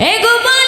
এগো গোপাল